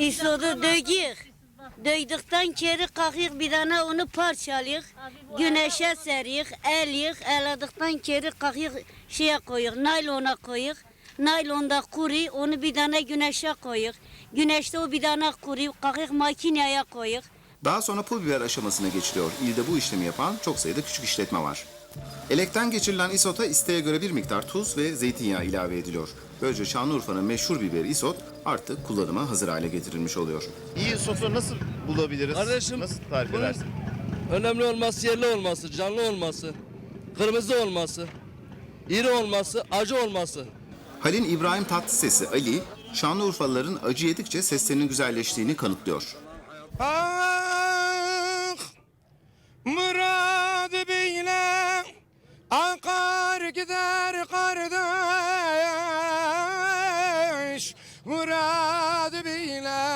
İsodu döyük. Döydükten geri kalkıyık bir tane onu parçalayık. Güneşe seriyik, eliyik. Eladıktan geri kalkıyık şeye koyuyuk, naylona koyuyuk. Naylonda kuru, onu bir tane güneşe koyuyuk. Güneşte o bir tane kuru, kalkıyık makineye koyuyuk. Daha sonra pul biber aşamasına geçiliyor. İlde bu işlemi yapan çok sayıda küçük işletme var. Elekten geçirilen isota isteğe göre bir miktar tuz ve zeytinyağı ilave ediliyor. Böylece Şanlıurfa'nın meşhur biberi isot artık kullanıma hazır hale getirilmiş oluyor. İyi sosu nasıl bulabiliriz? Kardeşim, nasıl tarif edersin? Önemli olması yerli olması, canlı olması, kırmızı olması, iri olması, acı olması. Halil İbrahim Tatlıses'i Ali, Şanlıurfalıların acı yedikçe seslerinin güzelleştiğini kanıtlıyor. Aa! kar gider kardeş murad bile